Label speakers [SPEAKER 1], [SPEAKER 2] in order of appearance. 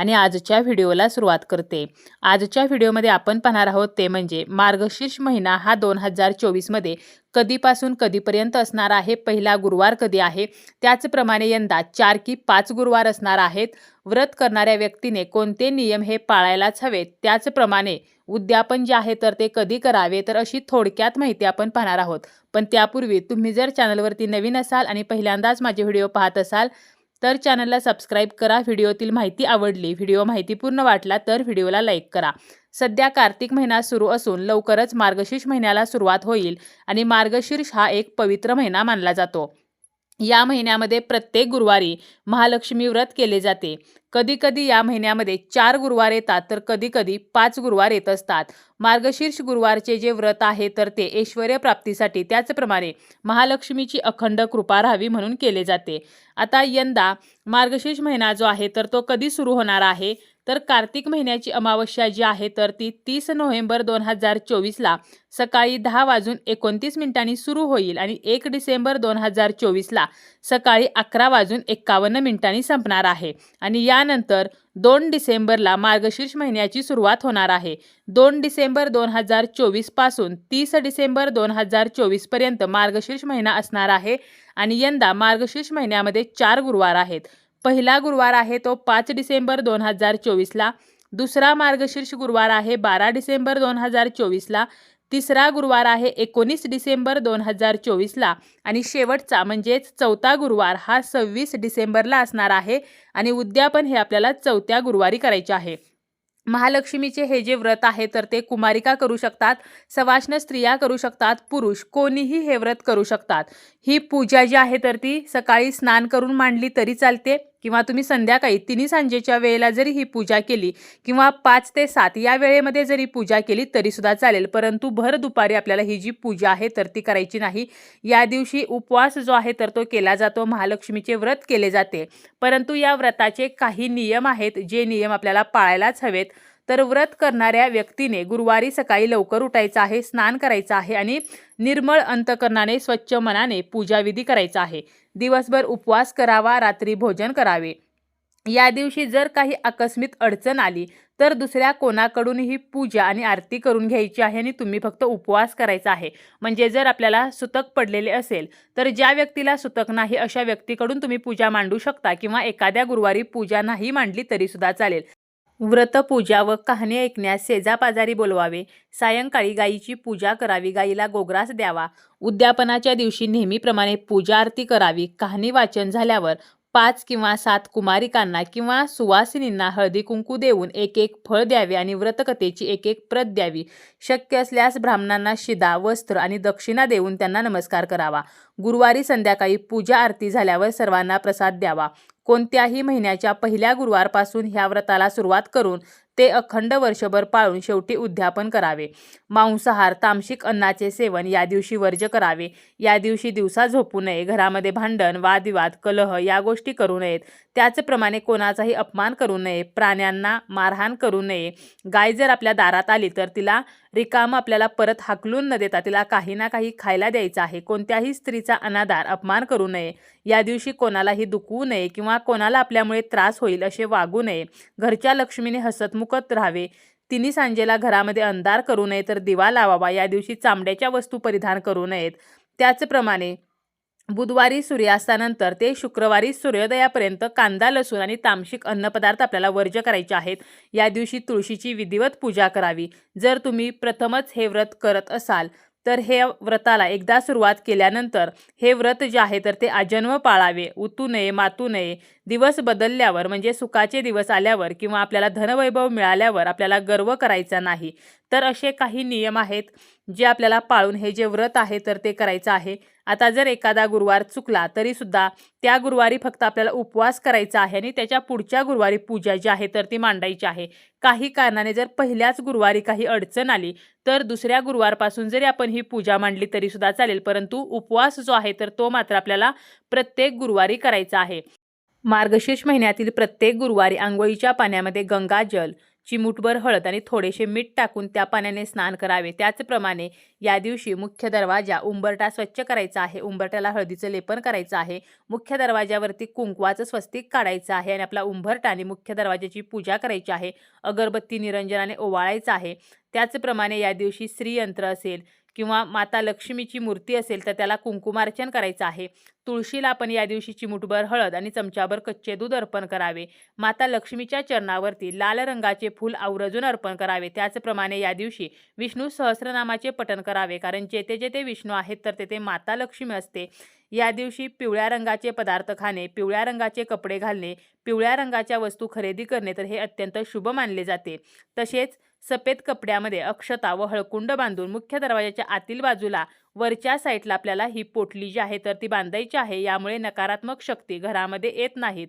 [SPEAKER 1] आणि आजच्या व्हिडिओला सुरुवात करते. आजच्या व्हिडिओमध्ये आपण पाहणार आहोत ते म्हणजे मार्गशीर्ष महिना हा दोन हजार चोवीसमध्ये कधीपासून कधीपर्यंत असणार आहे पहिला गुरुवार कधी आहे? त्याचप्रमाणे यंदा चार की पाच गुरुवार असणार आहेत. व्रत करणाऱ्या व्यक्तीने कोणते नियम हे पाळायलाच हवेत? त्याचप्रमाणे उद्यापन जे आहे तर ते कधी करावे? तर अशी थोडक्यात माहिती आपण पाहणार आहोत. पण त्यापूर्वी तुम्ही जर चॅनलवरती नवीन असाल आणि पहिल्यांदाच माझे व्हिडिओ पाहत असाल तर चॅनलला सबस्क्राईब करा. व्हिडिओतील माहिती आवडली व्हिडिओ माहितीपूर्ण वाटला तर व्हिडिओला लाईक करा. सध्या कार्तिक महिना सुरू असून लवकरच मार्गशीर्ष महिन्याला सुरुवात होईल आणि मार्गशीर्ष हा एक पवित्र महिना मानला जातो. या महिन्यामध्ये प्रत्येक गुरुवारी महालक्ष्मी व्रत केले जाते. कधीकधी या महिन्यामध्ये चार गुरुवार येतात तर कधीकधी पाच गुरुवार येत असतात. मार्गशीर्ष गुरुवारचे जे व्रत आहे तर ते ऐश्वर प्राप्तीसाठी त्याचप्रमाणे महालक्ष्मीची अखंड कृपा राहावी म्हणून केले जाते. आता यंदा मार्गशीर्ष महिना जो आहे तर तो कधी सुरू होणार आहे? तर कार्तिक महिन्याची अमावस्या जी आहे तर ती तीस नोव्हेंबर दोन हजार चोवीसला सकाळी दहा वाजून एकोणतीस मिनिटांनी सुरू होईल आणि एक डिसेंबर दोन हजार चोवीसला सकाळी अकरा वाजून एक्कावन्न मिनिटांनी संपणार आहे. आणि यानंतर दोन डिसेंबरला मार्गशीर्ष महिन्याची सुरुवात होणार आहे. दोन डिसेंबर दोन हजार चोवीसपासून तीस डिसेंबर दोन हजार चोवीसपर्यंत मार्गशीर्ष महिना असणार आहे आणि यंदा मार्गशीर्ष महिन्यामध्ये चार गुरुवार आहेत. पहिला गुरुवार आहे तो पाच डिसेंबर दोन हजार चोवीसला. दुसरा मार्गशीर्ष गुरुवार आहे बारा डिसेंबर दोन हजार चोवीसला. तिसरा गुरुवार आहे एकोणीस डिसेंबर दोन हजार चोवीसला. आणि शेवटचा म्हणजेच चौथा गुरुवार हा सव्वीस डिसेंबरला असणार आहे. आणि उद्यापन हे आपल्याला चौथ्या गुरुवारी करायचे आहे. महालक्ष्मीचे हे जे व्रत आहे तर ते कुमारिका करू शकतात सवाष्ण स्त्रिया करू शकतात पुरुष कोणीही हे व्रत करू शकतात. ही पूजा जी आहे तर ती सकाळी स्नान करून मांडली तरी चालते. किंवा तुम्ही संध्याकाळी तिन्ही सांजेच्या वेळेला जरी ही पूजा केली किंवा पाच ते सात या वेळेमध्ये जरी पूजा केली तरीसुद्धा चालेल. परंतु भर दुपारी आपल्याला ही जी पूजा आहे तर ती करायची नाही. या दिवशी उपवास जो आहे तर तो केला जातो. महालक्ष्मीचे व्रत केले जाते. परंतु या व्रताचे काही नियम आहेत. जे नियम आपल्याला पाळायलाच हवेत. तर व्रत करणाऱ्या व्यक्तीने गुरुवारी सकाळी लवकर उठायचं आहे स्नान करायचं आहे आणि निर्मळ अंतकरणाने स्वच्छ मनाने पूजाविधी करायचा आहे. दिवसभर उपवास करावा रात्री भोजन करावे. या दिवशी जर काही आकस्मिक अडचण आली तर दुसऱ्या कोणाकडूनही पूजा आणि आरती करून घ्यायची आहे आणि तुम्ही फक्त उपवास करायचा आहे. म्हणजे जर आपल्याला सुतक पडलेले असेल तर ज्या व्यक्तीला सुतक नाही अशा व्यक्तीकडून तुम्ही पूजा मांडू शकता किंवा एखाद्या गुरुवारी पूजा नाही मांडली तरीसुद्धा चालेल. व्रतपूजा व कहाणी ऐकण्यास शेजापाजारी बोलवावे. सायंकाळी गायीची पूजा करावी गायीला गोग्रास द्यावा. उद्यापनाच्या दिवशी नेहमीप्रमाणे पूजा आरती करावी. कहाणी वाचन झाल्यावर पाच किंवा सात कुमारिकांना किंवा सुवासिनींना हळदी कुंकू देऊन एक एक फळ द्यावे आणि व्रतकथेची एक एक प्रत द्यावी. शक्य असल्यास ब्राह्मणांना शिदा वस्त्र आणि दक्षिणा देऊन त्यांना नमस्कार करावा. गुरुवारी संध्याकाळी पूजा आरती झाल्यावर सर्वांना प्रसाद द्यावा. कोणत्याही महिन्याच्या पहिल्या गुरुवारपासून ह्या व्रताला सुरुवात करून ते अखंड वर्षभर पाळून शेवटी उद्यापन करावे. मांसाहार तामसिक अन्नाचे सेवन या दिवशी वर्ज करावे. या दिवशी दिवसा झोपू नये. घरामध्ये भांडण वादविवाद कलह या गोष्टी करू नयेत. त्याचप्रमाणे कोणाचाही अपमान करू नये प्राण्यांना मारहाण करू नये. गाय जर आपल्या दारात आली तर तिला रिकाम आपल्याला परत हाकलून न देता तिला काही ना काही खायला द्यायचं आहे. कोणत्याही स्त्रीचा अनादार अपमान करू नये. या दिवशी कोणालाही दुखवू नये किंवा कोणाला आपल्यामुळे त्रास होईल असे वागू नये. घरच्या लक्ष्मीने हसतमुखत राहावे. तिन्ही सांजेला घरामध्ये अंधार करू नये तर दिवा लावावा. या दिवशी चांबड्याच्या वस्तू परिधान करू नयेत. त्याचप्रमाणे बुधवारी सूर्यास्तानंतर ते शुक्रवारी सूर्योदयापर्यंत कांदा लसूण आणि तामसिक अन्नपदार्थ आपल्याला वर्ज करायचे आहेत. या दिवशी तुळशीची विधिवत पूजा करावी. जर तुम्ही प्रथमच हे व्रत करत असाल तर हे व्रताला एकदा सुरुवात केल्यानंतर हे व्रत जे आहे तर ते आजन्म पाळावे. उतू नये मातू नये. दिवस बदलल्यावर म्हणजे सुखाचे दिवस आल्यावर किंवा आपल्याला धनवैभव मिळाल्यावर आपल्याला गर्व करायचा नाही. तर असे काही नियम आहेत जे आपल्याला पाळून हे जे व्रत आहे तर ते करायचं आहे. आता जर एखादा गुरुवार चुकला तरी सुद्धा त्या गुरुवारी फक्त आपल्याला उपवास करायचा आहे आणि त्याच्या पुढच्या गुरुवारी पूजा जी आहे तर ती मांडायची आहे. काही कारणाने जर पहिल्याच गुरुवारी काही अडचण आली तर दुसऱ्या गुरुवारपासून जरी आपण ही पूजा मांडली तरी सुद्धा चालेल परंतु उपवास जो आहे तर तो मात्र आपल्याला प्रत्येक गुरुवारी करायचा आहे. मार्गशीर्ष महिन्यातील प्रत्येक गुरुवारी आंघोळीच्या पाण्यामध्ये गंगाजल चिमूटभर हळद आणि थोडेसे मीठ टाकून त्या पाण्याने स्नान करावे. त्याचप्रमाणे या दिवशी मुख्य दरवाजा उंबरटा स्वच्छ करायचा आहे. उंबरट्याला हळदीचं लेपन करायचं आहे. मुख्य दरवाजावरती कुंकवाचं स्वस्तिक काढायचं आहे आणि आपला उंबरटा आणि मुख्य दरवाजाची पूजा करायची आहे. अगरबत्ती निरंजनाने ओवाळायचं आहे. त्याचप्रमाणे या दिवशी श्रीयंत्र असेल किंवा माता लक्ष्मीची मूर्ती असेल तर त्याला कुंकुमार्चन करायचं आहे. तुळशीला आपण या दिवशी चिमुटभर हळद आणि चमचाभर कच्चे दूध अर्पण करावे. माता लक्ष्मीच्या चरणावरती लाल रंगाचे फूल आवर्जून अर्पण करावे. त्याचप्रमाणे या दिवशी विष्णू सहस्रनामाचे पठण करावे. कारण जेथे जेथे विष्णू आहेत तर तेथे माता लक्ष्मी असते. या दिवशी पिवळ्या रंगाचे पदार्थ खाणे पिवळ्या रंगाचे कपडे घालणे पिवळ्या रंगाच्या वस्तू खरेदी करणे तर हे अत्यंत शुभ मानले जाते. तसेच सफेद कपड्यामध्ये अक्षता व हळकुंड बांधून मुख्य दरवाजाच्या आतील बाजूला वरच्या साईडला आपल्याला ही पोटली जी आहे तर ती बांधायची आहे. यामुळे नकारात्मक शक्ती घरामध्ये येत नाहीत.